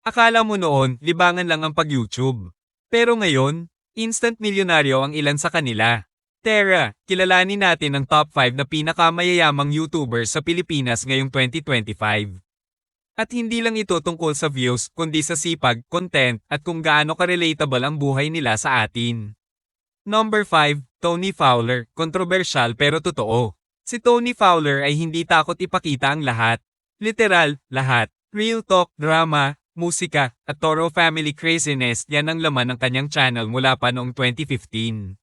Akala mo noon, libangan lang ang pag-YouTube. Pero ngayon, instant milyonaryo ang ilan sa kanila. Tara, kilalanin natin ang top 5 na pinakamayayamang YouTubers sa Pilipinas ngayong 2025. At hindi lang ito tungkol sa views, kundi sa sipag, content, at kung gaano ka-relatable ang buhay nila sa atin. Number 5, Tony Fowler, kontrobersyal pero totoo. Si Tony Fowler ay hindi takot ipakita ang lahat. Literal, lahat. Real talk, drama, musika, at Toro family craziness yan ang laman ng kanyang channel mula pa noong 2015.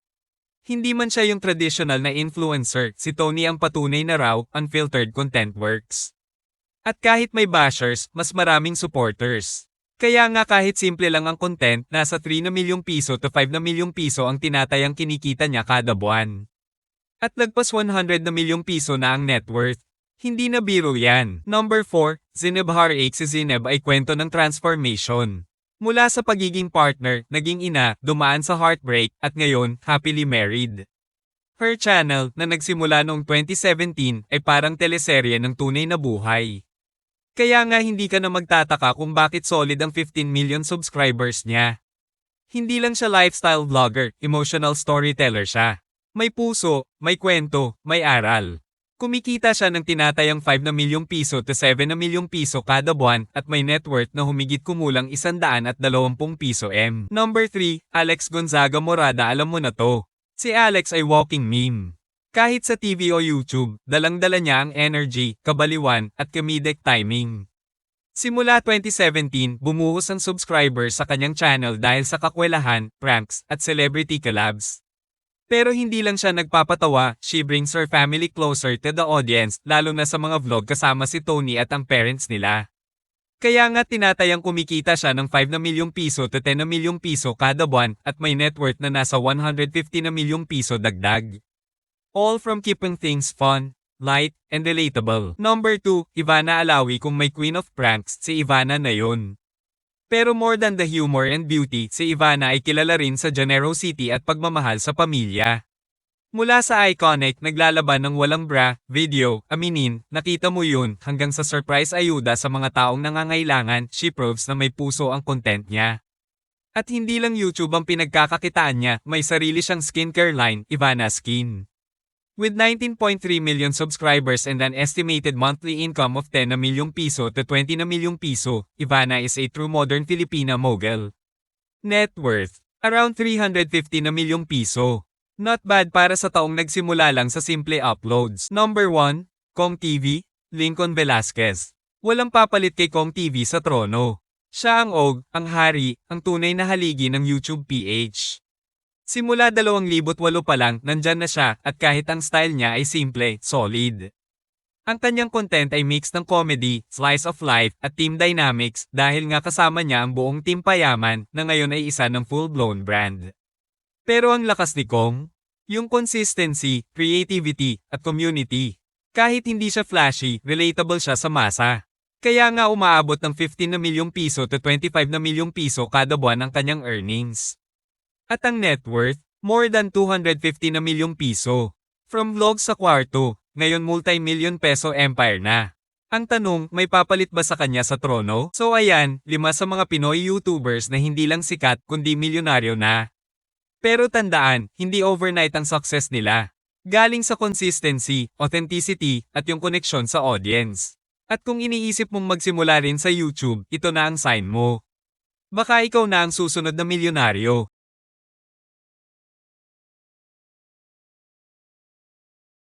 Hindi man siya yung traditional na influencer, si Tony ang patunay na raw, unfiltered content works. At kahit may bashers, mas maraming supporters. Kaya nga kahit simple lang ang content, nasa 3 na milyong piso to 5 na milyong piso ang tinatayang kinikita niya kada buwan. At lagpas 100 na milyong piso na ang net worth. Hindi na biro yan. Number 4, Zineb Harik si Zineb ay kwento ng transformation. Mula sa pagiging partner, naging ina, dumaan sa heartbreak, at ngayon, happily married. Her channel, na nagsimula noong 2017, ay parang teleserye ng tunay na buhay. Kaya nga hindi ka na magtataka kung bakit solid ang 15 million subscribers niya. Hindi lang siya lifestyle vlogger, emotional storyteller siya. May puso, may kwento, may aral. Kumikita siya ng tinatayang 5 na milyong piso to 7 na milyong piso kada buwan at may net worth na humigit kumulang 120 piso M. Number 3, Alex Gonzaga Morada alam mo na to. Si Alex ay walking meme. Kahit sa TV o YouTube, dalang-dala niya ang energy, kabaliwan, at comedic timing. Simula 2017, bumuhos ang subscribers sa kanyang channel dahil sa kakwelahan, pranks, at celebrity collabs. Pero hindi lang siya nagpapatawa, she brings her family closer to the audience, lalo na sa mga vlog kasama si Tony at ang parents nila. Kaya nga tinatayang kumikita siya ng 5 na milyong piso to 10 na milyong piso kada buwan at may net worth na nasa 150 na milyong piso dagdag. All from keeping things fun, light, and relatable. Number 2, Ivana Alawi kung may queen of pranks, si Ivana na yun. Pero more than the humor and beauty, si Ivana ay kilala rin sa generosity at pagmamahal sa pamilya. Mula sa iconic naglalaban ng walang bra, video, aminin, nakita mo yun, hanggang sa surprise ayuda sa mga taong nangangailangan, she proves na may puso ang content niya. At hindi lang YouTube ang pinagkakakitaan niya, may sarili siyang skincare line, Ivana Skin. With 19.3 million subscribers and an estimated monthly income of 10 na milyong piso to 20 na milyong piso, Ivana is a true modern Filipina mogul. Net worth, around 350 na milyong piso. Not bad para sa taong nagsimula lang sa simple uploads. Number 1, Kong TV, Lincoln Velasquez. Walang papalit kay Kong TV sa trono. Siya ang og, ang hari, ang tunay na haligi ng YouTube PH. Simula 2008 pa lang, nandyan na siya, at kahit ang style niya ay simple, solid. Ang kanyang content ay mix ng comedy, slice of life, at team dynamics dahil nga kasama niya ang buong team payaman na ngayon ay isa ng full-blown brand. Pero ang lakas ni Kong, yung consistency, creativity, at community. Kahit hindi siya flashy, relatable siya sa masa. Kaya nga umaabot ng 15 na milyong piso to 25 na milyong piso kada buwan ang kanyang earnings. At ang net worth, more than 250 na milyong piso. From vlogs sa kwarto, ngayon multi-million peso empire na. Ang tanong, may papalit ba sa kanya sa trono? So ayan, lima sa mga Pinoy YouTubers na hindi lang sikat kundi milyonaryo na. Pero tandaan, hindi overnight ang success nila. Galing sa consistency, authenticity, at yung connection sa audience. At kung iniisip mong magsimula rin sa YouTube, ito na ang sign mo. Baka ikaw na ang susunod na milyonaryo.